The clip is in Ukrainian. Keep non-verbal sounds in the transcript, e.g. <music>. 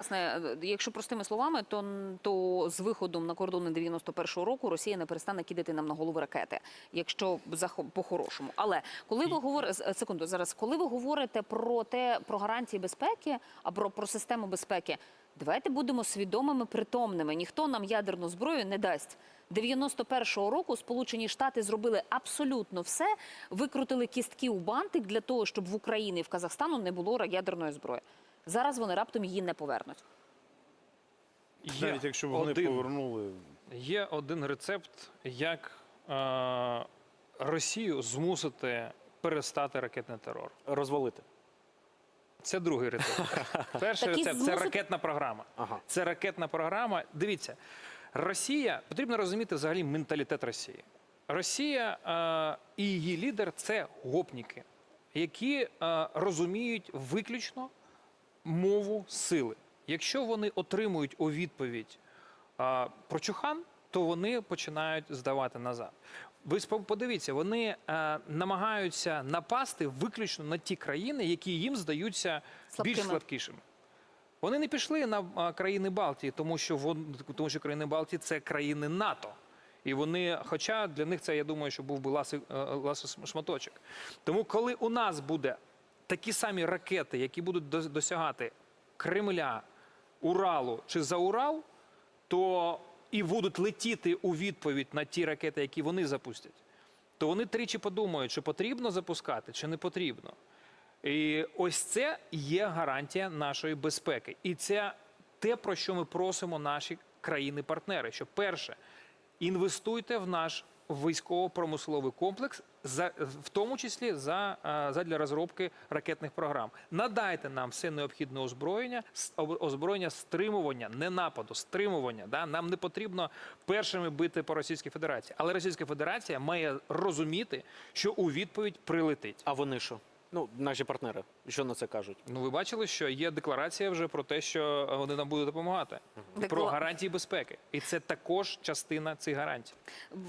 Власне, е, якщо простими словами, то, то з виходом на кордони 91-го року Росія не перестане кидати нам на голови ракети, якщо по-хорошому. Але коли ви говорите секунду, зараз, коли ви говорите про те про гарантії безпеки або про систему безпеки, давайте будемо свідомими притомними. Ніхто нам ядерну зброю не дасть. 91-го року Сполучені Штати зробили абсолютно все, викрутили кістки у бантик для того, щоб в Україні і в Казахстану не було ядерної зброї. Зараз вони раптом її не повернуть. Навіть якщо б вони один, повернули. є один рецепт, як е, Росію змусити перестати ракетний терор. Розвалити. Це другий рецепт. <laughs> Перший Такі рецепт це ракетна програма. Ага. Це ракетна програма. Дивіться, Росія потрібно розуміти взагалі менталітет Росії. Росія е, і її лідер це гопніки, які е, розуміють виключно мову сили. Якщо вони отримують у відповідь е, прочухан, то вони починають здавати назад. Ви подивіться, вони е, намагаються напасти виключно на ті країни, які їм здаються більш Слабкими. слабкішими. Вони не пішли на країни Балтії, тому що вон, тому що країни Балтії це країни НАТО. І вони, хоча для них це, я думаю, що був би ласий, е, ласий шматочок. Тому, коли у нас буде такі самі ракети, які будуть дос- досягати Кремля, Уралу чи за Урал, то і будуть летіти у відповідь на ті ракети, які вони запустять, то вони тричі подумають, чи потрібно запускати, чи не потрібно. І ось це є гарантія нашої безпеки. І це те, про що ми просимо наші країни-партнери. Що перше, інвестуйте в наш військово-промисловий комплекс, за, в тому числі за, е, задля розробки ракетних програм. Надайте нам все необхідне озброєння, озброєння стримування, не нападу, стримування. Да? Нам не потрібно першими бити по Російській Федерації. Але Російська Федерація має розуміти, що у відповідь прилетить. А вони що? Ну, наші партнери. Що на це кажуть? Ну, ви бачили, що є декларація вже про те, що вони нам будуть допомагати про гарантії безпеки, і це також частина цих гарантій. В-